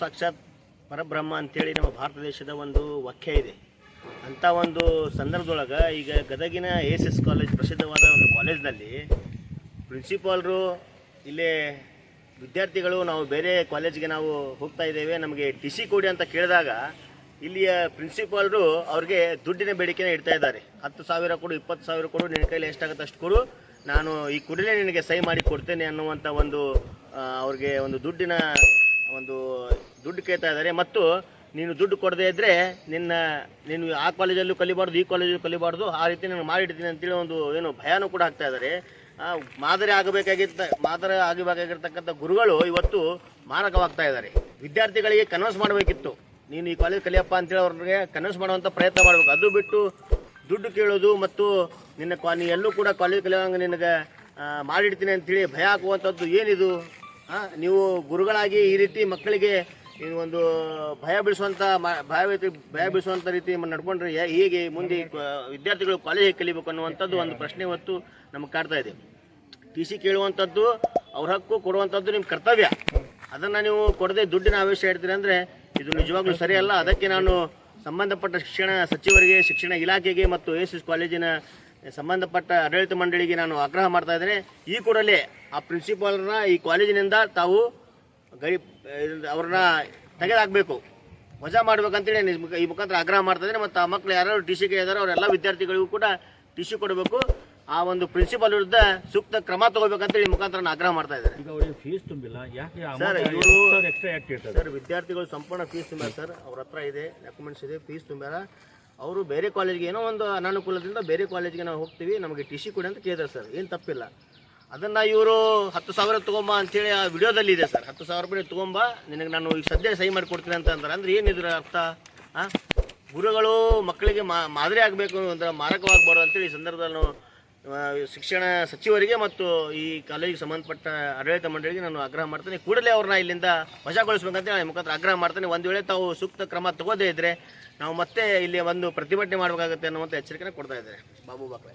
ಸಾಕ್ಷಾತ್ ಪರಬ್ರಹ್ಮ ಅಂತೇಳಿ ನಮ್ಮ ಭಾರತ ದೇಶದ ಒಂದು ವಾಕ್ಯ ಇದೆ. ಅಂಥ ಒಂದು ಸಂದರ್ಭದೊಳಗೆ ಈಗ ಗದಗಿನ ಎಸ್ ಎಸ್ ಕಾಲೇಜ್ ಪ್ರಸಿದ್ಧವಾದ ಒಂದು ಕಾಲೇಜ್ನಲ್ಲಿ ಪ್ರಿನ್ಸಿಪಾಲ್ರು ಇಲ್ಲೇ ವಿದ್ಯಾರ್ಥಿಗಳು ನಾವು ಬೇರೆ ಕಾಲೇಜ್ಗೆ ನಾವು ಹೋಗ್ತಾ ಇದ್ದೇವೆ. ನಮಗೆ ಟಿ ಸಿ ಕೊಡಿ ಅಂತ ಕೇಳಿದಾಗ ಇಲ್ಲಿಯ ಪ್ರಿನ್ಸಿಪಾಲ್ರು ಅವ್ರಿಗೆ ದುಡ್ಡಿನ ಬೇಡಿಕೆನ ಇಡ್ತಾ ಇದ್ದಾರೆ. ಹತ್ತು ಸಾವಿರ ಕೊಡು, ಇಪ್ಪತ್ತು ಸಾವಿರ ಕೊಡು, ನಿನ್ನ ಕೈಲಿ ಎಷ್ಟಾಗುತ್ತೆ ಅಷ್ಟು ಕೊಡು. ನಾನು ಈ ಕೂಡಲೇ ನಿನಗೆ ಸಹಿ ಮಾಡಿ ಕೊಡ್ತೇನೆ ಅನ್ನುವಂಥ ಒಂದು ಅವ್ರಿಗೆ ಒಂದು ದುಡ್ಡಿನ ಒಂದು ದುಡ್ಡು ಕೇಳ್ತಾ ಇದ್ದಾರೆ. ಮತ್ತು ನೀನು ದುಡ್ಡು ಕೊಡದೇ ಇದ್ದರೆ ನಿನ್ನ, ನೀನು ಆ ಕಾಲೇಜಲ್ಲೂ ಕಲಿಬಾರ್ದು, ಈ ಕಾಲೇಜಲ್ಲೂ ಕಲಿಬಾರ್ದು, ಆ ರೀತಿ ನಾನು ಮಾಡಿಡ್ತೀನಿ ಅಂತೇಳಿ ಒಂದು ಏನು ಭಯನೂ ಕೂಡ ಆಗ್ತಾ ಇದ್ದಾರೆ. ಮಾದರಿ ಆಗಬೇಕಾಗಿರ್ತ ಮಾದರಿ ಆಗಬೇಕಾಗಿರ್ತಕ್ಕಂಥ ಗುರುಗಳು ಇವತ್ತು ಮಾರಕವಾಗ್ತಾ ಇದ್ದಾರೆ. ವಿದ್ಯಾರ್ಥಿಗಳಿಗೆ ಕನ್ವರ್ಸ್ ಮಾಡಬೇಕಿತ್ತು. ನೀನು ಈ ಕಾಲೇಜ್ ಕಲಿಯಪ್ಪ ಅಂತೇಳಿ ಅವ್ರಿಗೆ ಕನ್ವರ್ಸ್ ಮಾಡುವಂಥ ಪ್ರಯತ್ನ ಮಾಡಬೇಕು. ಅದು ಬಿಟ್ಟು ದುಡ್ಡು ಕೇಳೋದು ಮತ್ತು ನಿನ್ನ ಕಾ ನೀ ಎಲ್ಲೂ ಕೂಡ ಕಾಲೇಜ್ ಕಲಿಯೋಂಗೆ ನಿನಗೆ ಮಾಡಿಡ್ತೀನಿ ಅಂತೇಳಿ ಭಯ ಆಗುವಂಥದ್ದು ಏನಿದು? ನೀವು ಗುರುಗಳಾಗಿ ಈ ರೀತಿ ಮಕ್ಕಳಿಗೆ ನೀವು ಒಂದು ಭಯ ಬೀಳಿಸುವಂಥ ಭಯ ಭಯ ಬೀಳಿಸುವಂಥ ರೀತಿ ನಡ್ಕೊಂಡ್ರೆ ಹೇಗೆ ಮುಂದೆ ವಿದ್ಯಾರ್ಥಿಗಳು ಕಾಲೇಜ್ ಕಲಿಬೇಕು ಅನ್ನುವಂಥದ್ದು ಒಂದು ಪ್ರಶ್ನೆ ಇವತ್ತು ನಮಗೆ ಕಾಡ್ತಾ ಇದೆ. ಟಿ ಸಿ ಕೇಳುವಂಥದ್ದು, ಅವ್ರ ಹಕ್ಕು ಕೊಡುವಂಥದ್ದು ನಿಮ್ಮ ಕರ್ತವ್ಯ. ಅದನ್ನು ನೀವು ಕೊಡದೆ ದುಡ್ಡಿನ ಆವೇಶ ಇಡ್ತೀರಿ ಅಂದರೆ ಇದು ನಿಜವಾಗ್ಲೂ ಸರಿಯಲ್ಲ. ಅದಕ್ಕೆ ನಾನು ಸಂಬಂಧಪಟ್ಟ ಶಿಕ್ಷಣ ಸಚಿವರಿಗೆ, ಶಿಕ್ಷಣ ಇಲಾಖೆಗೆ ಮತ್ತು ಎಸ್ ಎಸ್ ಕಾಲೇಜಿನ ಸಂಬಂಧಪಟ್ಟ ಆಡಳಿತ ಮಂಡಳಿಗೆ ನಾನು ಆಗ್ರಹ ಮಾಡ್ತಾ ಇದ್ದೇನೆ. ಈ ಕೂಡಲೇ ಆ ಪ್ರಿನ್ಸಿಪಾಲ್ನ ಈ ಕಾಲೇಜಿನಿಂದ ತಾವು ಗಡಿ ಅವ್ರನ್ನ ತೆಗೆದಾಕಬೇಕು. ವಜಾ ಮಾಡ್ಬೇಕಂತೇಳಿ ಈ ಮುಖಾಂತರ ಆಗ್ರಹ ಮಾಡ್ತಾ ಇದ್ದೇನೆ ಮತ್ತು ಆ ಮಕ್ಕಳು ಯಾರು ಟಿ ಸಿ ಇದ್ದಾರೆ ಅವರೆಲ್ಲ ವಿದ್ಯಾರ್ಥಿಗಳಿಗೂ ಕೂಡ ಟಿ ಸಿ ಕೊಡಬೇಕು. ಆ ಒಂದು ಪ್ರಿನ್ಸಿಪಾಲ್ ವಿರುದ್ಧ ಸೂಕ್ತ ಕ್ರಮ ತಗೋಬೇಕಂತೇಳಿ ಮುಖಾಂತರ ಆಗ್ರಹ ಮಾಡ್ತಾ ಇದ್ದಾರೆ. ಈಗ ಅವರಿಗೆ ಫೀಸ್ ತುಂಬಿಲ್ಲ. ಯಾಕೆ ಸರ್, ಇವರು ಎಕ್ಸ್ಟ್ರಾ ಸರ್ ವಿದ್ಯಾರ್ಥಿಗಳು ಸಂಪೂರ್ಣ ಫೀಸ್ ತುಂಬ ಸರ್. ಅವ್ರ ಹತ್ರ ಇದೆ ಡಾಕ್ಯುಮೆಂಟ್ಸ್ ಇದೆ ಫೀಸ್ ತುಂಬ್ಯಾರ ಅವರು ಬೇರೆ ಕಾಲೇಜ್ಗೆ ಏನೋ ಒಂದು ಅನಾನುಕೂಲದಿಂದ ಬೇರೆ ಕಾಲೇಜ್ಗೆ ನಾವು ಹೋಗ್ತೀವಿ ನಮಗೆ ಟಿ ಸಿ ಕೊಡಿ ಅಂತ ಕೇಳಿದಾರೆ ಸರ್. ಏನು ತಪ್ಪಿಲ್ಲ. ಅದನ್ನು ಇವರು ಹತ್ತು ಸಾವಿರ ತೊಗೊಂಬ ಅಂತೇಳಿ ಆ ವಿಡಿಯೋದಲ್ಲಿ ಇದೆ ಸರ್. ಹತ್ತು ಸಾವಿರ ರೂಪಾಯಿ ತೊಗೊಂಬ, ನಿನಗೆ ನಾನು ಈಗ ಸದ್ಯ ಸಹಿ ಮಾಡಿ ಕೊಡ್ತೀನಿ ಅಂತ ಅಂದ್ರೆ. ಅಂದ್ರೆ ಏನಿದ್ರ ಅರ್ಥ? ಆ? ಗುರುಗಳು ಮಕ್ಕಳಿಗೆ ಮಾದರಿ ಆಗಬೇಕು ಅಂದ್ರೆ ಮಾರಕವಾಗಬಾರ್ದು ಅಂತೇಳಿ ಈ ಸಂದರ್ಭದಲ್ಲಿ ನಾವು ಶಿಕ್ಷಣ ಸಚಿವರಿಗೆ ಮತ್ತು ಈ ಕಾಲೇಜಿಗೆ ಸಂಬಂಧಪಟ್ಟ ಆಡಳಿತ ಮಂಡಳಿಗೆ ನಾನು ಆಗ್ರಹ ಮಾಡ್ತೇನೆ. ಕೂಡಲೇ ಅವ್ರನ್ನ ಇಲ್ಲಿಂದ ವಶಗೊಳಿಸ್ಬೇಕಂತ ನಾನು ಮುಖಾಂತರ ಆಗ್ರಹ ಮಾಡ್ತೇನೆ. ಒಂದು ವೇಳೆ ತಾವು ಸೂಕ್ತ ಕ್ರಮ ತಗೋದೇ ಇದ್ರೆ ನಾವು ಮತ್ತೆ ಇಲ್ಲಿ ಒಂದು ಪ್ರತಿಭಟನೆ ಮಾಡಬೇಕಾಗುತ್ತೆ ಅನ್ನುವಂಥ ಎಚ್ಚರಿಕೆನ ಕೊಡ್ತಾ ಇದ್ದಾರೆ ಬಾಬು ಬಾಕ್ಲೆ